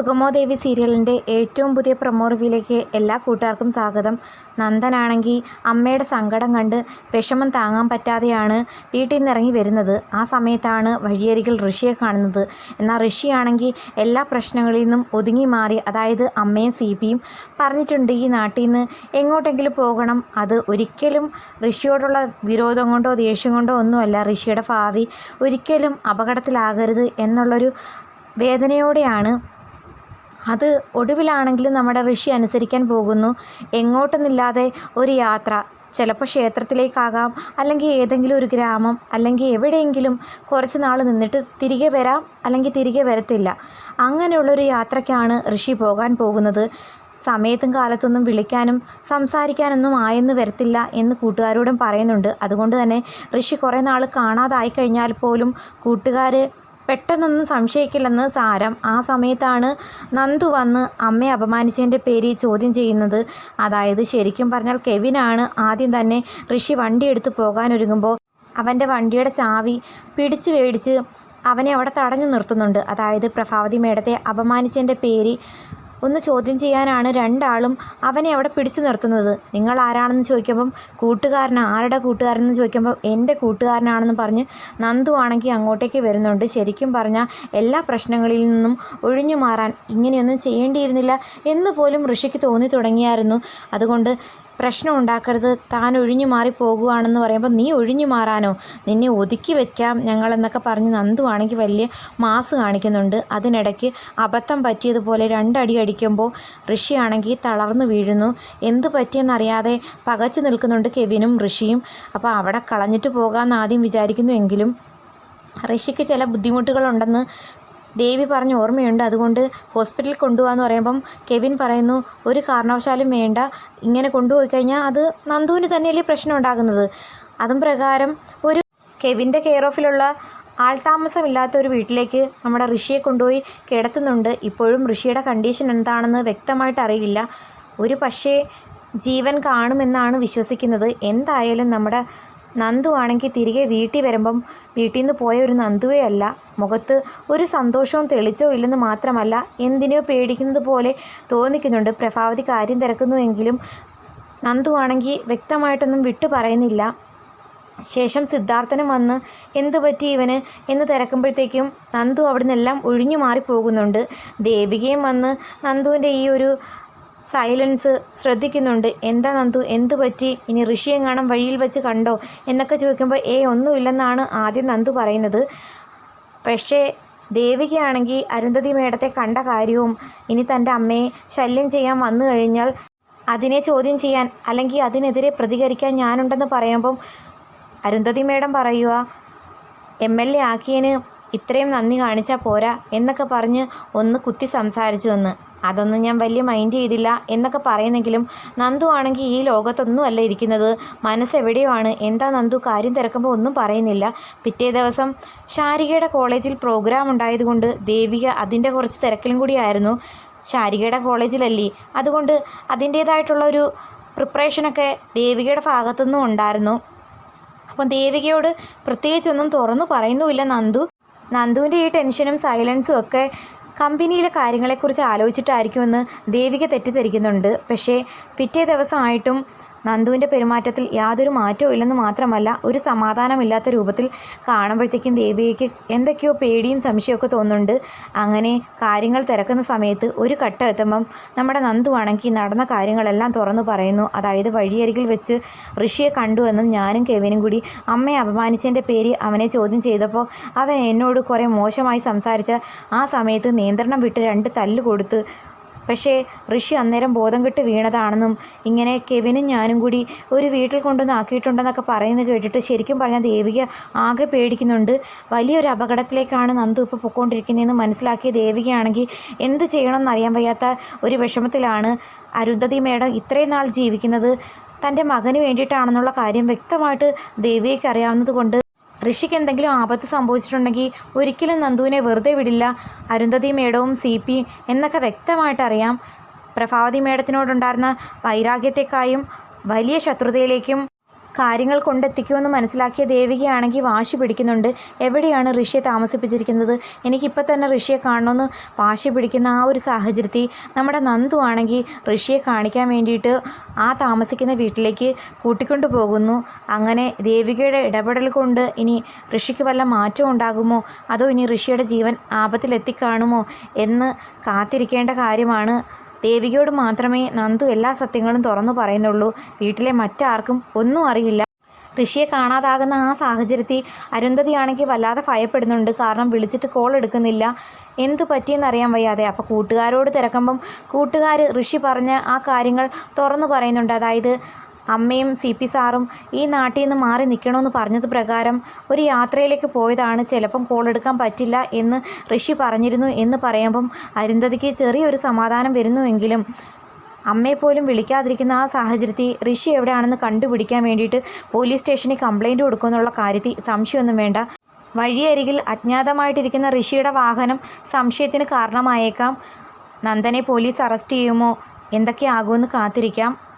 സുഗമോ ദേവി സീരിയലിന്റെ ഏറ്റവും പുതിയ പ്രൊമോ റിവ്യൂയിലേക്ക് എല്ലാ കൂട്ടുകാർക്കും സ്വാഗതം. നന്ദനാണെങ്കിൽ അമ്മയുടെ സങ്കടം കണ്ട് വിഷമം താങ്ങാൻ പറ്റാതെയാണ് വീട്ടിൽ നിന്ന് ഇറങ്ങി വരുന്നത്. ആ സമയത്താണ് വഴിയരികിൽ ഋഷിയെ കാണുന്നത്. എന്നാൽ ഋഷിയാണെങ്കിൽ എല്ലാ പ്രശ്നങ്ങളിൽ നിന്നും ഒതുങ്ങി മാറി അതായത് അമ്മയും സി പിയും പറഞ്ഞിട്ടുണ്ട് ഈ നാട്ടിൽ നിന്ന് എങ്ങോട്ടെങ്കിലും പോകണം. അത് ഒരിക്കലും ഋഷിയോടുള്ള വിരോധം കൊണ്ടോ ദേഷ്യം കൊണ്ടോ ഒന്നുമല്ല. ഋഷിയുടെ ഭാവി ഒരിക്കലും അപകടത്തിലാകരുത് എന്നുള്ളൊരു വേദനയോടെയാണ് അത് ഒടുവിലാണെങ്കിലും നമ്മുടെ ഋഷി അനുസരിക്കാൻ പോകുന്നു. എങ്ങോട്ടെന്നില്ലാതെ ഒരു യാത്ര. ചിലപ്പോൾ ക്ഷേത്രത്തിലേക്കാകാം അല്ലെങ്കിൽ ഏതെങ്കിലും ഒരു ഗ്രാമം അല്ലെങ്കിൽ എവിടെയെങ്കിലും കുറച്ച് നാൾ നിന്നിട്ട് തിരികെ വരാം അല്ലെങ്കിൽ തിരികെ വരത്തില്ല. അങ്ങനെയുള്ളൊരു യാത്രയ്ക്കാണ് ഋഷി പോകാൻ പോകുന്നത്. സമയത്തും കാലത്തൊന്നും വിളിക്കാനും സംസാരിക്കാനൊന്നും ആയെന്ന് വരത്തില്ല എന്ന് കൂട്ടുകാരോടും പറയുന്നുണ്ട്. അതുകൊണ്ട് തന്നെ ഋഷി കുറേ നാൾ കാണാതായി കഴിഞ്ഞാൽ പോലും കൂട്ടുകാർ പെട്ടെന്നൊന്നും സംശയിക്കില്ലെന്ന് സാരം. ആ സമയത്താണ് നന്ദു വന്ന് അമ്മയെ അപമാനിച്ചതിന്റെ പേര് ചോദ്യം ചെയ്യുന്നത്. അതായത് ശരിക്കും പറഞ്ഞാൽ കെവിനാണ് ആദ്യം തന്നെ ഋഷി വണ്ടി എടുത്ത് പോകാനൊരുങ്ങുമ്പോൾ അവന്റെ വണ്ടിയുടെ ചാവി പിടിച്ചു മേടിച്ച് അവനെ അവിടെ തടഞ്ഞു നിർത്തുന്നുണ്ട്. അതായത് പ്രഭാവതി മേടത്തെ അപമാനിച്ചതിന്റെ പേര് ഒന്ന് ചോദ്യം ചെയ്യാനാണ് രണ്ടാളും അവനെ അവിടെ പിടിച്ചു നിർത്തുന്നത്. നിങ്ങൾ ആരാണെന്ന് ചോദിക്കുമ്പം കൂട്ടുകാരനാണ് ആരുടെ കൂട്ടുകാരനെന്ന് ചോദിക്കുമ്പം എന്റെ കൂട്ടുകാരനാണെന്ന് പറഞ്ഞ് നന്ദു ആണെങ്കിൽ അങ്ങോട്ടേക്ക് വരുന്നുണ്ട്. ശരിക്കും പറഞ്ഞാൽ എല്ലാ പ്രശ്നങ്ങളിൽ നിന്നും ഒഴിഞ്ഞു മാറാൻ ഇങ്ങനെയൊന്നും ചെയ്യേണ്ടിയിരുന്നില്ല എന്ന് പോലും ഋഷിക്ക് തോന്നി തുടങ്ങിയായിരുന്നു. അതുകൊണ്ട് പ്രശ്നം ഉണ്ടാക്കരുത്. താൻ ഒഴിഞ്ഞു മാറി പോകുകയാണെന്ന് പറയുമ്പോൾ നീ ഒഴിഞ്ഞു മാറാനോ? നിന്നെ ഒതുക്കി വയ്ക്കാം ഞങ്ങളെന്നൊക്കെ പറഞ്ഞ് നന്ദുവാണെങ്കിൽ വലിയ മാസ് കാണിക്കുന്നുണ്ട്. അതിനിടയ്ക്ക് അബദ്ധം പറ്റിയതുപോലെ രണ്ടടി അടിക്കുമ്പോൾ ഋഷിയാണെങ്കിൽ തളർന്നു വീഴുന്നു. എന്ത് പറ്റിയെന്നറിയാതെ പകച്ചു നിൽക്കുന്നുണ്ട് കെവിനും ഋഷിയും. അപ്പോൾ അവിടെ കളഞ്ഞിട്ട് പോകാമെന്ന് ആദ്യം വിചാരിക്കുന്നു എങ്കിലും ഋഷിക്ക് ചില ബുദ്ധിമുട്ടുകളുണ്ടെന്ന് ദേവി പറഞ്ഞ ഓർമ്മയുണ്ട്. അതുകൊണ്ട് ഹോസ്പിറ്റലിൽ കൊണ്ടുപോകാന്ന് പറയുമ്പം കെവിൻ പറയുന്നു ഒരു കാരണവശാലും വേണ്ട. ഇങ്ങനെ കൊണ്ടുപോയി കഴിഞ്ഞാൽ അത് നന്ദുവിന് തന്നെയല്ലേ പ്രശ്നം ഉണ്ടാകുന്നത് അതും പ്രകാരം ഒരു കെവിന്റെ കെയർ ഓഫിലുള്ള ആൾതാമസമില്ലാത്ത ഒരു വീട്ടിലേക്ക് നമ്മുടെ ഋഷിയെ കൊണ്ടുപോയി കിടത്തുന്നുണ്ട്. ഇപ്പോഴും ഋഷിയുടെ കണ്ടീഷൻ എന്താണെന്ന് വ്യക്തമായിട്ട് അറിയില്ല. ഒരു പക്ഷേ ജീവൻ കാണുമെന്നാണ് വിശ്വസിക്കുന്നത്. എന്തായാലും നമ്മുടെ നന്ദു ആണെങ്കിൽ തിരികെ വീട്ടിൽ വരുമ്പം വീട്ടിൽ നിന്ന് പോയ ഒരു നന്ദുവേ അല്ല. മുഖത്ത് ഒരു സന്തോഷവും തെളിച്ചോ ഇല്ലെന്ന് മാത്രമല്ല എന്തിനെയോ പേടിക്കുന്നത് പോലെ തോന്നിക്കുന്നുണ്ട്. പ്രഭാവതി കാര്യം തിരക്കുന്നുവെങ്കിലും നന്ദു ആണെങ്കിൽ വ്യക്തമായിട്ടൊന്നും വിട്ടു പറയുന്നില്ല. ശേഷം സിദ്ധാർത്ഥനും വന്ന് എന്തു പറ്റി ഇവന്? എന്ന് തിരക്കുമ്പോഴത്തേക്കും നന്ദു അവിടെ നിന്നെല്ലാം ഒഴിഞ്ഞു മാറി പോകുന്നുണ്ട് ദേവികയും വന്ന് നന്ദുവിന്റെ ഈ ഒരു സൈലൻസ് ശ്രദ്ധിക്കുന്നുണ്ട്. എന്താ നന്ദു? എന്തു പറ്റി? ഇനി ഋഷിയെ കാണാൻ വഴിയിൽ വെച്ച് കണ്ടോ? എന്നൊക്കെ ചോദിക്കുമ്പോൾ ഏ ഒന്നുമില്ലെന്നാണ് ആദ്യം നന്ദു പറയുന്നത്. പക്ഷേ ദേവികയാണെങ്കിൽ അരുന്ധതി മേടത്തെ കണ്ട കാര്യവും ഇനി തന്റെ അമ്മയെ ശല്യം ചെയ്യാൻ വന്നു കഴിഞ്ഞാൽ അതിനെ ചോദ്യം ചെയ്യാൻ അല്ലെങ്കിൽ അതിനെതിരെ പ്രതികരിക്കാൻ ഞാനുണ്ടെന്ന് പറയുമ്പം അരുന്ധതി മേഡം പറയുക എം എൽ എ ആക്കിയതിന് ഇത്രയും നന്ദി കാണിച്ചാൽ പോരാ എന്നൊക്കെ പറഞ്ഞ് ഒന്ന് കുത്തി സംസാരിച്ചു എന്ന് അതൊന്നും ഞാൻ വലിയ മൈൻഡ് ചെയ്തില്ല എന്നൊക്കെ പറയുന്നെങ്കിലും നന്ദു ആണെങ്കിൽ ഈ ലോകത്തൊന്നും അല്ല ഇരിക്കുന്നത്. മനസ്സെവിടെയോ ആണ്. എന്താ നന്ദു കാര്യം തിരക്കുമ്പോൾ ഒന്നും പറയുന്നില്ല. പിറ്റേ ദിവസം ശാരികയുടെ കോളേജിൽ പ്രോഗ്രാം ഉണ്ടായതുകൊണ്ട് ദേവിക അതിന്റെ കുറച്ച് തിരക്കിലും കൂടിയായിരുന്നു. ശാരികയുടെ കോളേജിലല്ലേ. അതുകൊണ്ട് അതിന്റേതായിട്ടുള്ള ഒരു പ്രിപ്പറേഷനൊക്കെ ദേവികയുടെ ഭാഗത്തുനിന്നും ഉണ്ടായിരുന്നു. അപ്പം ദേവികയോട് പ്രത്യേകിച്ചൊന്നും തുറന്നു പറയുന്നുമില്ല നന്ദു. നന്ദുവിന്റെ ഈ ടെൻഷനും സൈലൻസും ഒക്കെ കമ്പനിയിലെ കാര്യങ്ങളെക്കുറിച്ച് ആലോചിച്ചിട്ടായിരിക്കുമെന്ന് ദേവിക തെറ്റിദ്ധരിക്കുന്നുണ്ട്. പക്ഷേ പിറ്റേ ദിവസമായിട്ടും നന്ദുവിന്റെ പെരുമാറ്റത്തിൽ യാതൊരു മാറ്റവും ഇല്ലെന്ന് മാത്രമല്ല ഒരു സമാധാനമില്ലാത്ത രൂപത്തിൽ കാണുമ്പോഴത്തേക്കും ദേവികയ്ക്ക് എന്തൊക്കെയോ പേടിയും സംശയമൊക്കെ തോന്നുന്നുണ്ട്. അങ്ങനെ കാര്യങ്ങൾ തിരക്കുന്ന സമയത്ത് ഒരു ഘട്ടം എത്തുമ്പം നമ്മുടെ നന്ദു ആണെങ്കിൽ നടന്ന കാര്യങ്ങളെല്ലാം തുറന്നു പറയുന്നു. അതായത് വഴിയരികിൽ വെച്ച് ഋഷിയെ കണ്ടുവെന്നും ഞാനും കെവിനും കൂടി അമ്മയെ അപമാനിച്ചതിന്റെ പേര് അവനെ ചോദ്യം ചെയ്തപ്പോൾ അവൻ എന്നോട് കുറേ മോശമായി സംസാരിച്ച ആ സമയത്ത് നിയന്ത്രണം വിട്ട് രണ്ട് തല്ല് കൊടുത്ത് പക്ഷേ ഋഷി അന്നേരം ബോധം കെട്ട് വീണതാണെന്നും ഇങ്ങനെ കെവിനും ഞാനും കൂടി ഒരു വീട്ടിൽ കൊണ്ടുവന്ന് ആക്കിയിട്ടുണ്ടെന്നൊക്കെ പറയുന്നത് കേട്ടിട്ട് ശരിക്കും പറഞ്ഞാൽ ദേവിക ആകെ പേടിക്കുന്നുണ്ട്. വലിയൊരു അപകടത്തിലേക്കാണ് നന്ദു ഇപ്പോൾ പൊയ്ക്കൊണ്ടിരിക്കുന്നതെന്ന് മനസ്സിലാക്കിയ ദേവികയാണെങ്കിൽ എന്ത് ചെയ്യണമെന്ന് അറിയാൻ വയ്യാത്ത ഒരു വിഷമത്തിലാണ് അരുന്ധതി മേഡം ഇത്രയും നാൾ ജീവിക്കുന്നത്. തന്റെ മകന് വേണ്ടിയിട്ടാണെന്നുള്ള കാര്യം വ്യക്തമായിട്ട് ദേവിയയ്ക്ക് അറിയാവുന്നത് കൊണ്ട് ഋഷിക്ക് എന്തെങ്കിലും ആപത്ത് സംഭവിച്ചിട്ടുണ്ടെങ്കിൽ ഒരിക്കലും നന്ദുവിനെ വെറുതെ വിടില്ല. അരുന്ധതി മേഡവും സി പി എന്നൊക്കെ വ്യക്തമായിട്ട് അറിയാം. പ്രഭാവതി മേഡത്തിനോടുണ്ടായിരുന്ന വൈരാഗ്യത്തെക്കായും വലിയ ശത്രുതയിലേക്കും കാര്യങ്ങൾ കൊണ്ടെത്തിക്കുമെന്ന് മനസ്സിലാക്കിയ ദേവികയാണെങ്കിൽ വാശി പിടിക്കുന്നുണ്ട്. എവിടെയാണ് ഋഷിയെ താമസിപ്പിച്ചിരിക്കുന്നത്? എനിക്കിപ്പോൾ തന്നെ ഋഷിയെ കാണണമെന്ന് വാശി പിടിക്കുന്ന ആ ഒരു സാഹചര്യത്തിൽ നമ്മുടെ നന്ദു ആണെങ്കിൽ ഋഷിയെ കാണിക്കാൻ വേണ്ടിയിട്ട് ആ താമസിക്കുന്ന വീട്ടിലേക്ക് കൂട്ടിക്കൊണ്ടു പോകുന്നു. അങ്ങനെ ദേവികയുടെ ഇടപെടൽ കൊണ്ട് ഇനി ഋഷിക്ക് വല്ല മാറ്റം ഉണ്ടാകുമോ? അതോ ഇനി ഋഷിയുടെ ജീവൻ ആപത്തിലെത്തിക്കാണുമോ എന്ന് കാത്തിരിക്കേണ്ട കാര്യമാണ് ദേവികയോട് മാത്രമേ നന്ദു എല്ലാ സത്യങ്ങളും തുറന്നു പറയുന്നുള്ളൂ. വീട്ടിലെ മറ്റാർക്കും ഒന്നും അറിയില്ല. ഋഷിയെ കാണാതാകുന്ന ആ സാഹചര്യത്തിൽ അരുന്ധതിയാണെങ്കിൽ വല്ലാതെ ഭയപ്പെടുന്നുണ്ട്. കാരണം വിളിച്ചിട്ട് കോൾ എടുക്കുന്നില്ല. എന്തു പറ്റിയെന്നറിയാൻ വയ്യാതെ. അപ്പോൾ കൂട്ടുകാരോട് തിരക്കുമ്പം കൂട്ടുകാർ ഋഷി പറഞ്ഞ ആ കാര്യങ്ങൾ തുറന്നു പറയുന്നുണ്ട്. അതായത് അമ്മയും സി പി സാറും ഈ നാട്ടിൽ നിന്ന് മാറി നിൽക്കണമെന്ന് പറഞ്ഞത് പ്രകാരം ഒരു യാത്രയിലേക്ക് പോയതാണ്. ചിലപ്പം കോൾ എടുക്കാൻ പറ്റില്ല എന്ന് ഋഷി പറഞ്ഞിരുന്നു എന്ന് പറയുമ്പം അരുന്ധതിക്ക് ചെറിയൊരു സമാധാനം വരുന്നുവെങ്കിലും അമ്മയെ പോലും വിളിക്കാതിരിക്കുന്ന ആ സാഹചര്യത്തിൽ ഋഷി എവിടെയാണെന്ന് കണ്ടുപിടിക്കാൻ വേണ്ടിയിട്ട് പോലീസ് സ്റ്റേഷനിൽ കംപ്ലൈന്റ് കൊടുക്കുമെന്നുള്ള കാര്യത്തിൽ സംശയമൊന്നും വേണ്ട. വഴിയരികിൽ അജ്ഞാതമായിട്ടിരിക്കുന്ന ഋഷിയുടെ വാഹനം സംശയത്തിന് കാരണമായേക്കാം. നന്ദനെ പോലീസ് അറസ്റ്റ് ചെയ്യുമോ? എന്തൊക്കെയാകുമെന്ന് കാത്തിരിക്കാം.